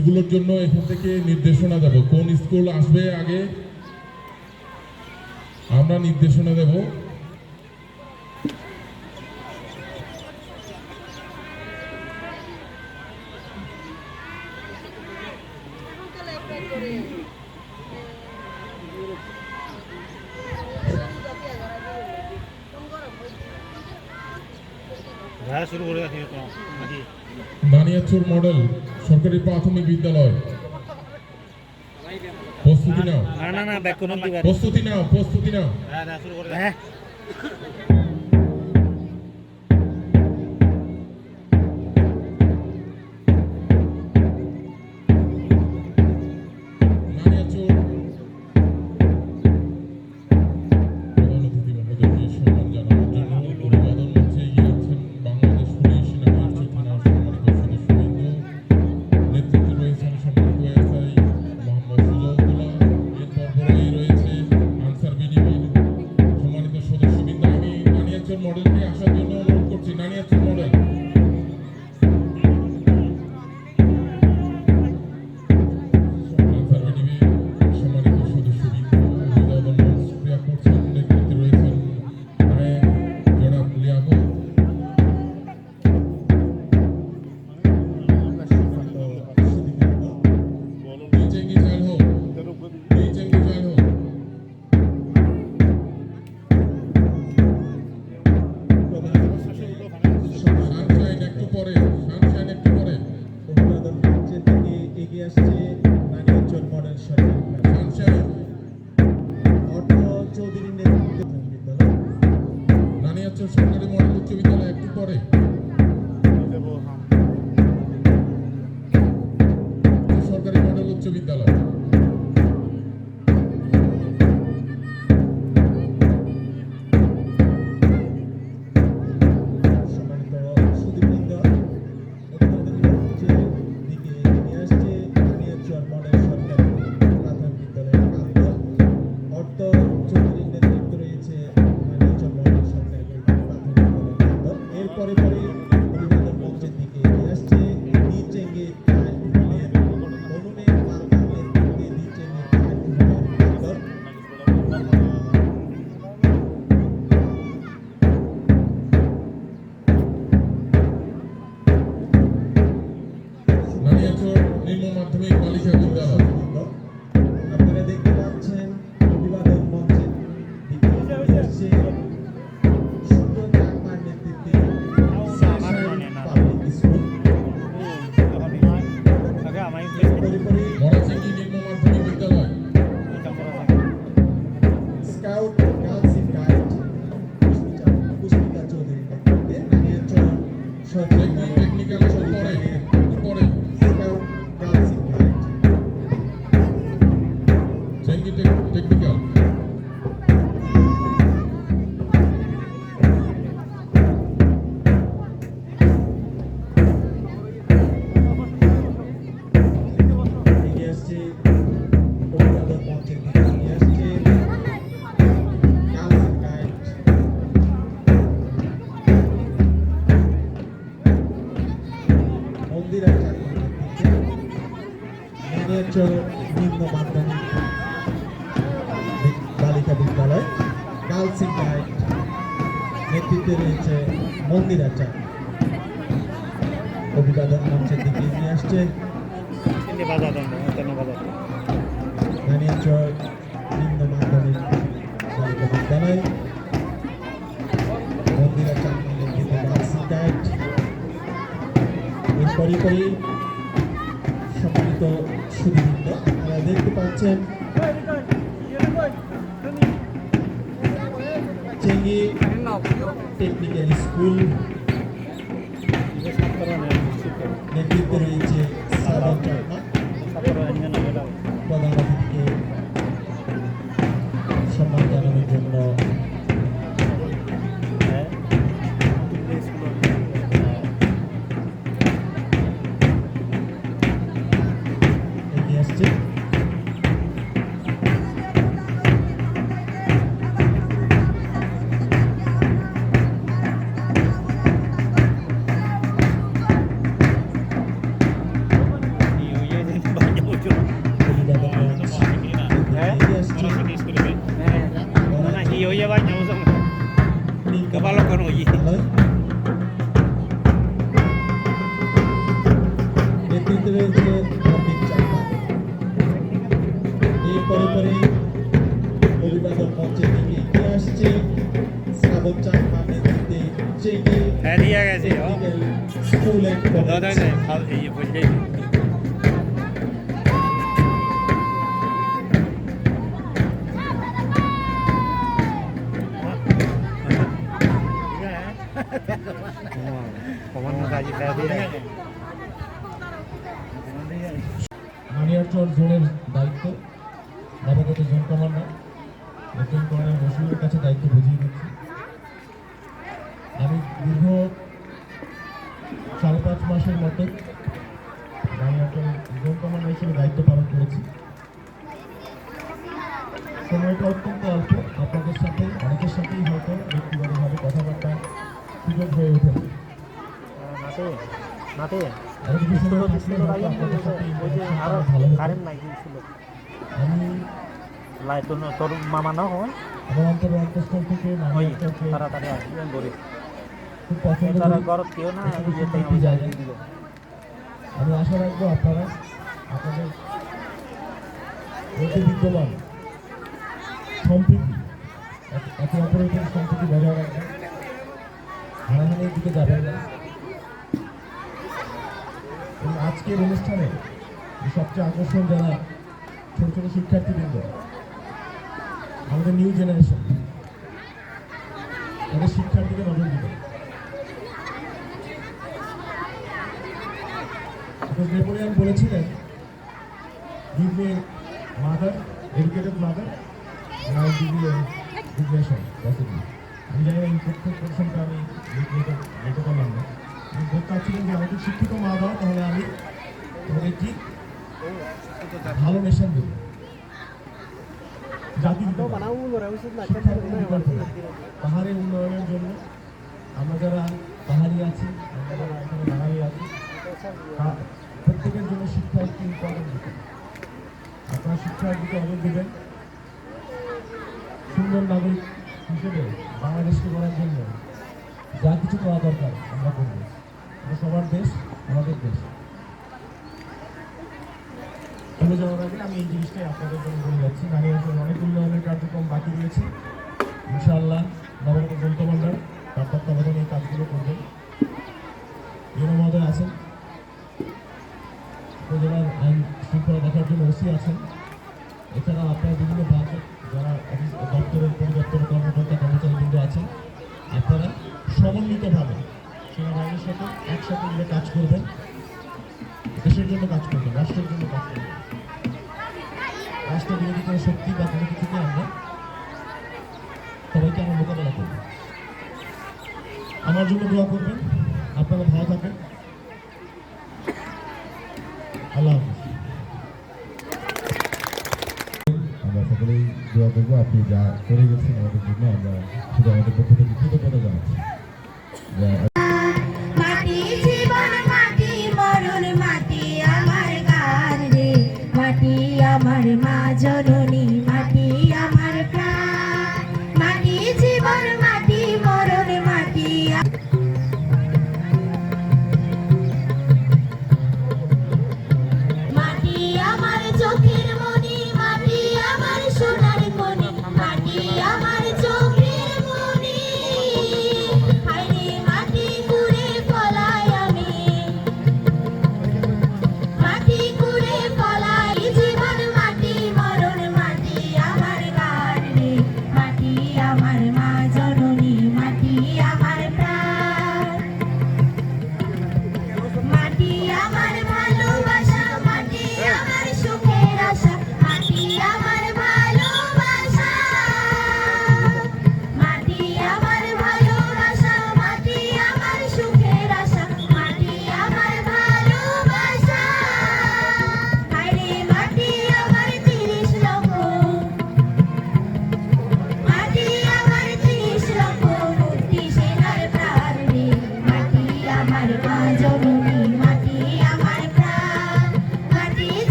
স্কুলগুলোর জন্য এখান থেকে নির্দেশনা দেব। কোন স্কুল আসবে আগে? আমরা নির্দেশনা দেব। বানিয়াচুর মডেল। সরকারি প্রাথমিক বিদ্যালয়। প্রস্তুতি নাও। প্রস্তুতি নাও প্রস্তুতি নাও। মডেলকে আসার জন্য অনুরোধ করছি নানিয়াচুর মডেল। করি সম্মানিত সুদীবৃন্দ আপনারা দেখতে পাচ্ছেন করলেই মানিয়ারচর জোনের দায়িত্ব, নবগত জোন কমান্ডার লেফটেন্ট কমান্ডার মসুরের কাছে দায়িত্ব বুঝিয়ে দিচ্ছি। আমি দীর্ঘ সাড়ে পাঁচ মাসের মতো রামহাটের জোন কমান্ডার হিসেবে দায়িত্ব পালন করেছি। সময়টা অত্যন্ত অল্প। আপনাদের সাথে অনেকের সাথেই হয়তো ব্যক্তিগতভাবে কথাবার্তা সুযোগ হয়ে উঠেছে আমি লাই তো তোর মামা না হয় অন্তর অন্তঃস্থল থেকে তাড়াতাড়ি আসবেন গরিব তারা গরব কেউ না ইয়ে থেকে আমি আমি আশা রাখব আপনারা আপনাদের মধ্যে বিদ্যমান সম্প্রীতি, একে অপরের উপর সম্প্রীতি বজায় রাখবেন। হানাহানির দিকে যাবেন না। এবং আজকের অনুষ্ঠানে সবচেয়ে আকর্ষণ যারা ছোটো ছোটো শিক্ষার্থীবৃন্দ, আমাদের নিউ জেনারেশন তাদের শিক্ষার দিকে নজর because নেপোলিয়ন বলেছিলেন a good nation possibly আমি জানি এই প্রত্যেক পার্সেন্টটা আমি লিখতে পারলাম না। আমি বলতে যে আমাকে শিক্ষিত মা দাও তাহলে আমি তোমাদের কি ভালো নেশন দেবো। জাতি। পাহাড়ের উন্নয়নের জন্য আমরা যারা পাহাড়ি আছি, আমরা যারা এখানে বাঙালি আছি, তা- শিক্ষা একটি ইম্পর্টেন্ট বিষয় আপনারা শিক্ষার দিকে নজর দেবেন। সুন্দর নাগরিক হিসেবে বাংলাদেশকে করার জন্য যা কিছু করা দরকার আমরা করব। সবার দেশ, আমাদের দেশ। চলে যাওয়ার আগে আমি এই জিনিসটাই আপনাদের জন্য বলে যাচ্ছি। নারী অঞ্চলে অনেক উন্নয়নের কার্যক্রম বাকি রয়েছে। ইনশাআল্লাহ নবগত গ্রন্থ আমার জন্য দোয়া করবেন। আপনারা ভালো থাকেন। আল্লাহ আমরা সকলেই দোয়া করব আপনি যা করে গেছেন আমাদের জন্য আমরা শুধু আমাদের পক্ষ থেকে কৃতজ্ঞতা জানাচ্ছি। যা- মাটি জীবন মাটি মরণ মাটি আমার গান রে। মাটি আমার মা জননী মাটি আমার প্রাণ। মাটি জীবন মাটি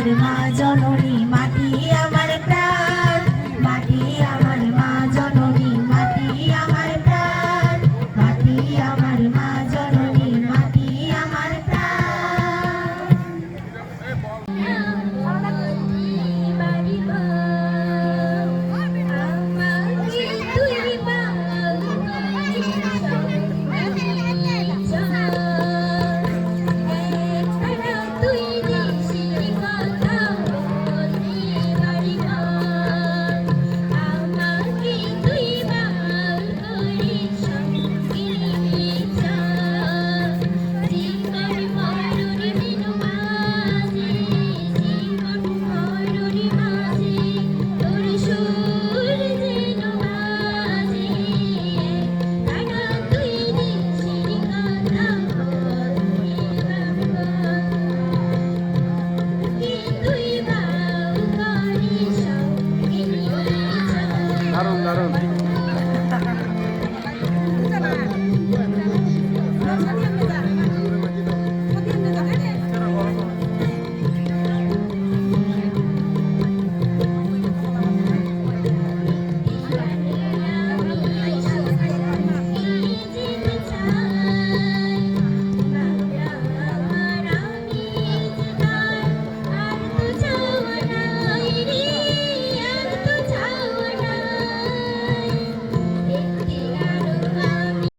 আমার মা জননী